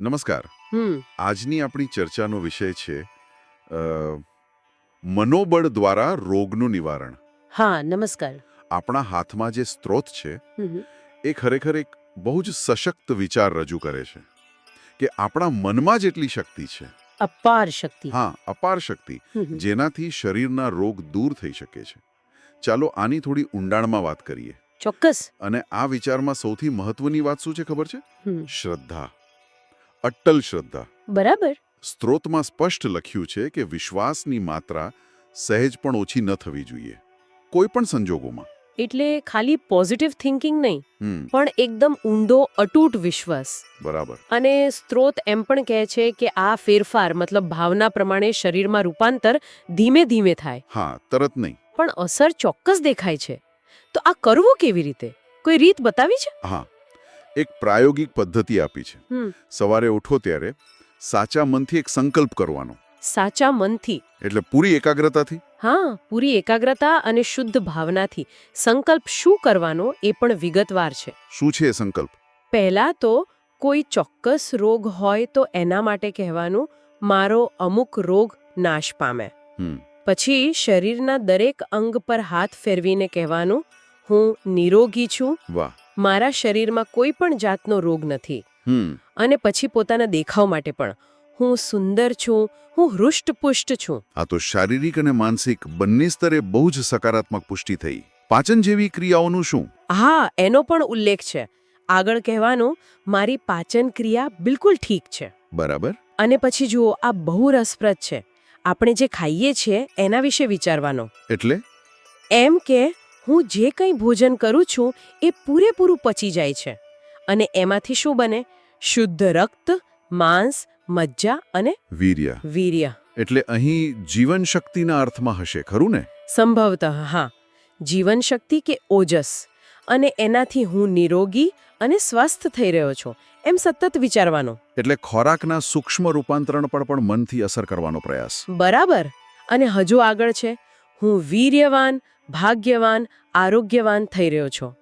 નમસ્કાર. આજની આપણી ચર્ચાનો વિષય છે મનોબળ દ્વારા રોગનું નિવારણ. હા નમસ્કાર. આપણા હાથમાં જે સ્ત્રોત છે એ ખરેખર એક બહુ જ સશક્ત વિચાર રજૂ કરે છે કે આપણા મનમાં જેટલી શક્તિ છે. અપાર શક્તિ. હા અપાર શક્તિ. જેનાથી શરીરના રોગ દૂર થઈ શકે છે. ચાલો આની થોડી ઊંડાણમાં વાત કરીએ. ચોક્કસ. અને આ વિચારમાં સૌથી મહત્વની વાત શું છે ખબર છે? શ્રદ્ધા. અટ્ટલ શ્રદ્ધા. બરાબર. સ્ત્રોતમાં સ્પષ્ટ લખ્યું છે કે વિશ્વાસની માત્રા સહેજ પણ ઓછી ન થવી જોઈએ. કોઈ પણ સંજોગોમાં. એટલે ખાલી પોઝિટિવ થિંકિંગ નહીં પણ એકદમ ઊંડો અટૂટ વિશ્વાસ. બરાબર. અને સ્ત્રોત એમ પણ કહે છે કે આ ફેરફાર મતલબ ભાવના પ્રમાણે શરીરમાં રૂપાંતર ધીમે ધીમે થાય. હા તરત નહીં. પણ અસર ચોક્કસ દેખાય છે. તો આ કરવું કેવી રીતે? કોઈ રીત બતાવી છે? હા. એક પ્રાયોગિક પદ્ધતિ આપી છે. સવારે ઉઠો ત્યારે સાચા મનથી એક સંકલ્પ કરવાનો. સાચા મનથી. એટલે પૂરી એકાગ્રતાથી? હા પૂરી એકાગ્રતા અને શુદ્ધ ભાવનાથી. સંકલ્પ શું કરવાનો એ પણ વિગતવાર છે. શું છે સંકલ્પ? પહેલા તો કોઈ ચોક્કસ રોગ હોય તો એના માટે કહેવાનું મારો અમુક રોગ નાશ પામે. પછી શરીરના દરેક અંગ પર હાથ ફેરવીને કહેવાનું હું નિરોગી છું. વાહ. મારા શરીરમાં કોઈ પણ જાતનો રોગ નથી. અને પછી પોતાના દેખાવ માટે પણ. હું સુંદર છું હું હૃષ્ટપુષ્ટ છું. આ તો શારીરિક અને માનસિક બંને સ્તરે બહુ જ સકારાત્મક પુષ્ટિ થઈ. પાચન જેવી ક્રિયાઓનું શું? હા એનો પણ ઉલ્લેખ છે. આગળ કહેવાનું મારી પાચન ક્રિયા બિલકુલ ઠીક છે. બરાબર. અને પછી જુઓ આ બહુ રસપ્રદ છે. આપણે જે ખાઈએ છીએ એના વિશે વિચારવાનો. એટલે? એમ કે હું જે કંઈ ભોજન કરું છું એ પૂરેપૂરું પચી જાય છે. અને એમાંથી શું બને? શુદ્ધ રક્ત માંસ મજ્જા અને વીર્ય. વીર્ય. એટલે અહીં જીવન શક્તિના અર્થમાં હશે ખરું ને? સંભવતઃ હા. જીવન શક્તિ કે ઓજસ. અને એનાથી હું નિરોગી અને સ્વસ્થ થઈ રહ્યો છું. એમ સતત વિચારવાનો. એટલે ખોરાકના સૂક્ષ્મ રૂપાંતરણ પર પણ મનથી અસર કરવાનો પ્રયાસ. બરાબર. અને હજુ આગળ છે. હું વીર્યવાન ભાગ્યવાન આરોગ્યવાન થઈ રહ્યો છો.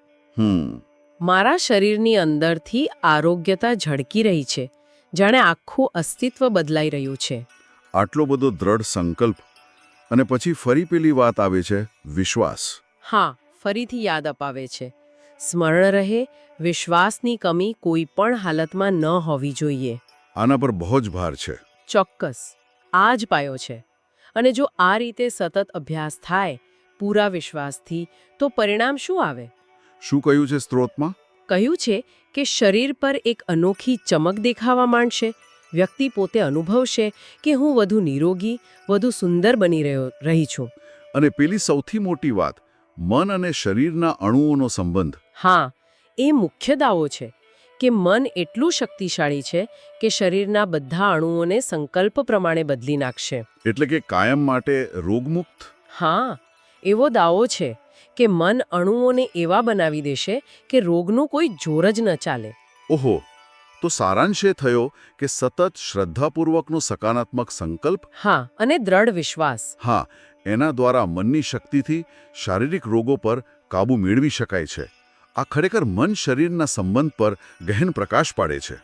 મારા શરીરની અંદરથી આરોગ્યતા ઝળકી રહી છે જાણે આખું અસ્તિત્વ બદલાઈ રહ્યું છે. આટલો બધો દ્રઢ સંકલ્પ અને પછી ફરી પેલી વાત આવે છે વિશ્વાસ. હા ફરીથી યાદ અપાવે છે. સ્મરણ રહે વિશ્વાસની કમી કોઈ પણ હાલતમાં ન હોવી જોઈએ. આના પર બહુ જ ભાર છે. ચોક્કસ આ જ પાયો છે. અને જો આ રીતે સતત અભ્યાસ થાય પૂરા વિશ્વાસથી તો પરિણામ શું આવે? શું કહ્યું છે સ્ત્રોતમાં? કહ્યું છે કે શરીર પર એક અનોખી ચમક દેખાવા માંડશે. વ્યક્તિ પોતે અનુભવશે કે હું વધુ નિરોગી વધુ સુંદર બની રહ્યો રહી છું. અને પેલી સૌથી મોટી વાત મન અને શરીરના અણુઓનો સંબંધ. હા એ મુખ્ય દાવો છે કે મન એટલું શક્તિશાળી છે કે શરીરના બધા અણુઓને સંકલ્પ પ્રમાણે બદલી નાખશે. એટલે કે કાયમ માટે રોગમુક્ત? હા. એવો દાવો છે કે મન અણુઓને એવા બનાવી દેશે કે રોગનું કોઈ જોર જ ન ચાલે. ઓહો તો સારાંશ એ થયો કે સતત શ્રદ્ધાપૂર્વકનો સકારાત્મક સંકલ્પ? હા અને દ્રઢ વિશ્વાસ. હા એના દ્વારા મનની શક્તિથી શારીરિક રોગો પર કાબૂ મેળવી શકાય છે. આ ખરેખર મન શરીરના સંબંધ પર ગહેન પ્રકાશ પાડે છે.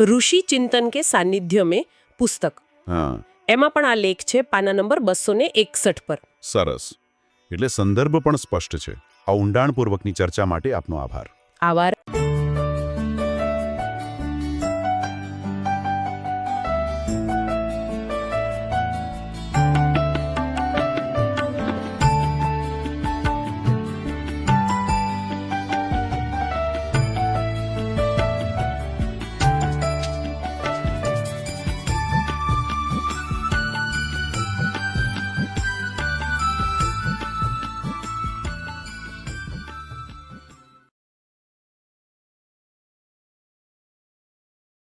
ઋષિ ચિંતન કે સાનિધ્ય મેં પુસ્તક. હા. એમાં પણ આ લેખ છે પાના નંબર બસો ને એકસઠ પર. સરસ. એટલે સંદર્ભ પણ સ્પષ્ટ છે. આ ઊંડાણપૂર્વકની ચર્ચા માટે આપનો આભાર. આવાર